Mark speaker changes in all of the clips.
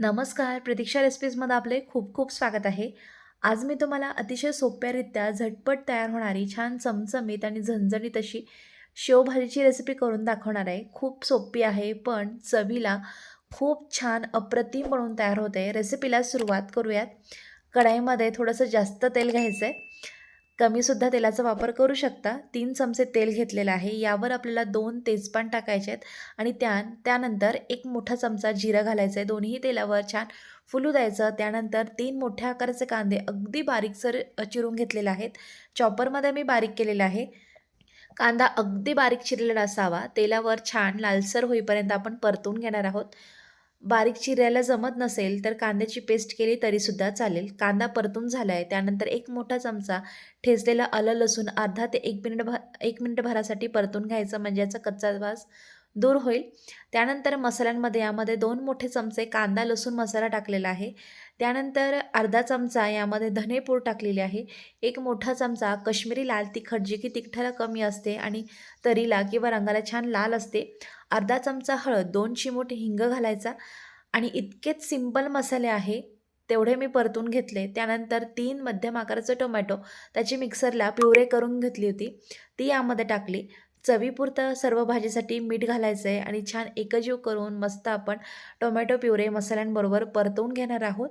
Speaker 1: नमस्कार प्रतीक्षा रेसिपीजमध्ये आपले खूप खूप स्वागत आहे. आज मी तुम्हाला अतिशय सोप्यारित्या झटपट तयार होणारी छान चमचमीत आणि झणझणीत अशी शेवभाजीची रेसिपी करून दाखवणार आहे. खूप सोपी आहे पण चवीला खूप छान अप्रतिम म्हणून तयार होते. रेसिपीला सुरुवात करूयात. कढाईमध्ये थोडंसं जास्त तेल घ्यायचं आहे कमीसुद्धा तेलाचा वापर करू शकता. तीन चमचे तेल घेतलेलं आहे. यावर आपल्याला दोन तेजपान टाकायचे आहेत आणि त्या त्यानंतर एक मोठा चमचा जिरं घालायचं आहे. दोन्ही तेलावर छान फुलू द्यायचं. त्यानंतर तीन मोठ्या आकाराचे कांदे अगदी बारीकसर चिरून घेतलेले आहेत. चॉपरमध्ये मी बारीक केलेलं आहे. कांदा अगदी बारीक चिरलेला असावा तेलावर छान लालसर होईपर्यंत आपण परतून घेणार आहोत. बारीक चिरायला जमत नसेल तर कांद्याची पेस्ट केली तरीसुद्धा चालेल. कांदा परतून झाला आहे त्यानंतर एक मोठा चमचा ठेचलेला आलं लसूण अर्धा ते एक मिनिट भ एक मिनिट भरासाठी परतून घ्यायचं. म्हणजे याचा कच्चा वास दूर होईल. त्यानंतर मसाल्यांमध्ये यामध्ये दोन मोठे चमचे कांदा लसूण मसाला टाकलेला आहे. त्यानंतर अर्धा चमचा यामध्ये धनेपूड टाकलेली आहे. एक मोठा चमचा कश्मीरी लाल तिखट जी की तिखटाला कमी असते आणि तरीला किंवा रंगाला छान लाल असते. अर्धा चमचा हळद दोन चिमूट हिंग घालायचा आणि इतकेच सिंपल मसाले आहे तेवढे मी परतून घेतले. त्यानंतर तीन मध्यम आकाराचं टोमॅटो त्याची मिक्सरला प्युरे करून घेतली होती. ती यामध्ये टाकली. चवीपुरतं सर्व भाजीसाठी मीठ घालायचं आहे आणि छान एकजीव करून मस्त आपण टोमॅटो प्युरे मसाल्यांबरोबर परतवून घेणार आहोत.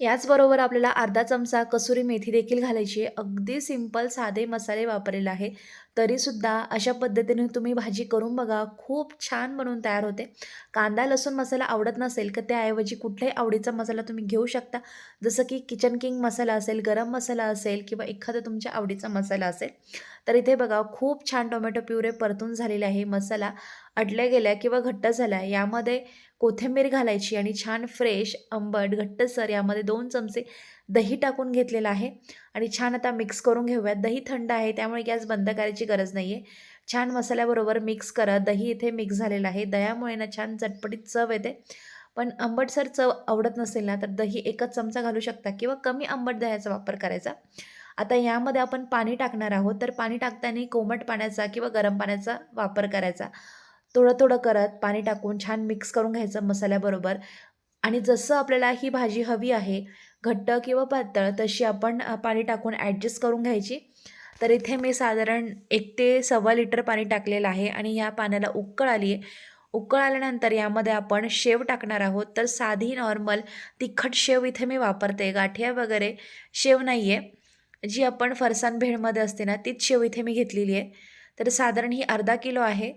Speaker 1: याचबरोबर आपल्याला अर्धा चमचा कसुरी मेथी देखील घालायची आहे. अगदी सिंपल साधे मसाले वापरलेले आहे. तरीसुद्धा अशा पद्धतीने तुम्ही भाजी करून बघा. खूप छान बनवून तयार होते. कांदा लसूण मसाला आवडत नसेल तर त्याऐवजी कुठल्याही आवडीचा मसाला तुम्ही घेऊ शकता. जसं की किचन किंग मसाला असेल गरम मसाला असेल किंवा एखादा तुमच्या आवडीचा मसाला असेल. तर इथे बघा खूप छान टोमॅटो प्युरे परतून झालेले आहे. मसाला अडल्या गेल्या किंवा घट्ट झाला यामध्ये कोथिंबीर घालायची आणि छान फ्रेश आंबट घट्टसर यामध्ये दोन चमचे दही टाकून घेतलेलं आहे. आणि छान आता मिक्स करून घेऊयात. दही थंड आहे त्यामुळे गॅस बंद करायची गरज नाही आहे छान मसाल्याबरोबर मिक्स करा. दही इथे मिक्स झालेलं आहे. दह्यामुळे ना छान चटपटीत चव येते. पण आंबटसर चव आवडत नसेल ना तर दही एकच चमचा घालू शकता किंवा कमी आंबट दह्याचा वापर करायचा. आता यामध्ये आपण पाणी टाकणार आहोत. तर पाणी टाकताना कोमट पाण्याचा किंवा गरम पाण्याचा वापर करायचा. थोडं थोडं करत पाणी टाकून छान मिक्स करून घ्यायचं मसाल्याबरोबर. आणि जसं आपल्याला ही भाजी हवी आहे घट्ट किंवा पातळ तशी आपण पाणी टाकून ॲडजस्ट करून घ्यायची. तर इथे मी साधारण एक ते सव्वा लिटर पाणी टाकलेलं आहे आणि ह्या पाण्याला उकळ आली आहे उकळ आल्यानंतर यामध्ये आपण शेव टाकणार आहोत. तर साधी नॉर्मल तिखट शेव इथे मी वापरते. गाठिया वगैरे शेव नाही आहे जी आपण फरसाण भेळमध्ये असते ना तीच शेव इथे मी घेतलेली आहे. तर साधारण ही अर्धा किलो आहे.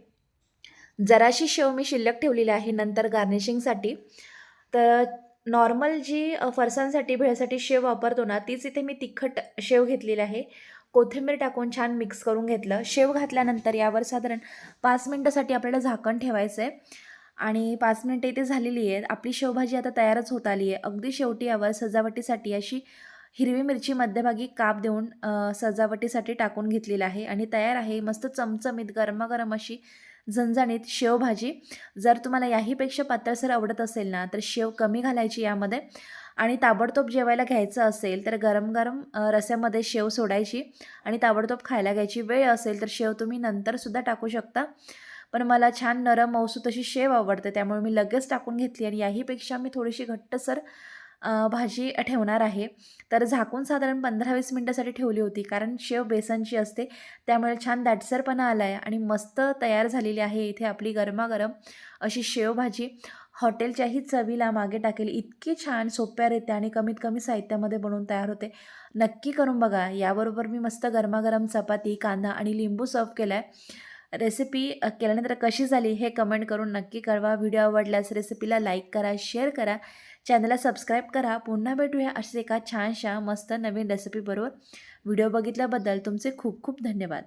Speaker 1: जराशी शेव मी शिल्लक ठेवलेली आहे नंतर गार्निशिंगसाठी तर नॉर्मल जी फरसांसाठी भेळसाठी शेव वापरतो ना तीच इथे मी तिखट शेव घेतलेली आहे. कोथिंबीर टाकून छान मिक्स करून घेतलं. शेव घातल्यानंतर यावर साधारण पाच मिनटासाठी आपल्याला झाकण ठेवायचं आहे. आणि पाच मिनटं इथे झालेली आहे आपली शेवभाजी आता तयारच होत आली आहे. अगदी शेवटी यावर सजावटीसाठी अशी हिरवी मिरची मध्यभागी काप देऊन सजावटीसाठी टाकून घेतलेलं आहे. आणि तयार आहे. मस्त चमचमीत गरमागरम अशी झणझणीत शेवभाजी जर तुम्हाला याहीपेक्षा पातळसर आवडत असेल ना तर शेव कमी घालायची यामध्ये. आणि ताबडतोब जेवायला घ्यायचं असेल तर गरम गरम रस्यामध्ये शेव सोडायची. आणि ताबडतोब खायला घ्यायची वेळ असेल तर शेव तुम्ही नंतरसुद्धा टाकू शकता. पण मला छान नरम मौसू तशी शेव आवडते त्यामुळे मी लगेच टाकून घेतली आणि याहीपेक्षा मी थोडीशी घट्टसर भाजी ठेवणार आहे. तर झाकून साधारण पंधरा वीस मिनटासाठी ठेवली होती. कारण शेव बेसनची असते. त्यामुळे छान दाटसरपणा आला आहे आणि मस्त तयार झालेली आहे इथे आपली गरमागरम अशी शेवभाजी हॉटेलच्याही चवीला मागे टाकेल. इतकी छान सोप्यारित्या आणि कमीत कमी साहित्यामध्ये बनवून तयार होते. नक्की करून बघा. याबरोबर मी मस्त गरमागरम चपाती कांदा आणि लिंबू सर्व केला आहे रेसिपी केल्यानंतर कशी झाली हे कमेंट करून नक्की कळवा. व्हिडिओ आवडल्यास रेसिपीला लाईक करा शेअर करा. चॅनलला सबस्क्राईब करा. पुन्हा भेटूया असे एका छानशा मस्त नवीन रेसिपीबरोबर व्हिडिओ बघितल्याबद्दल तुमचे खूप खूप धन्यवाद.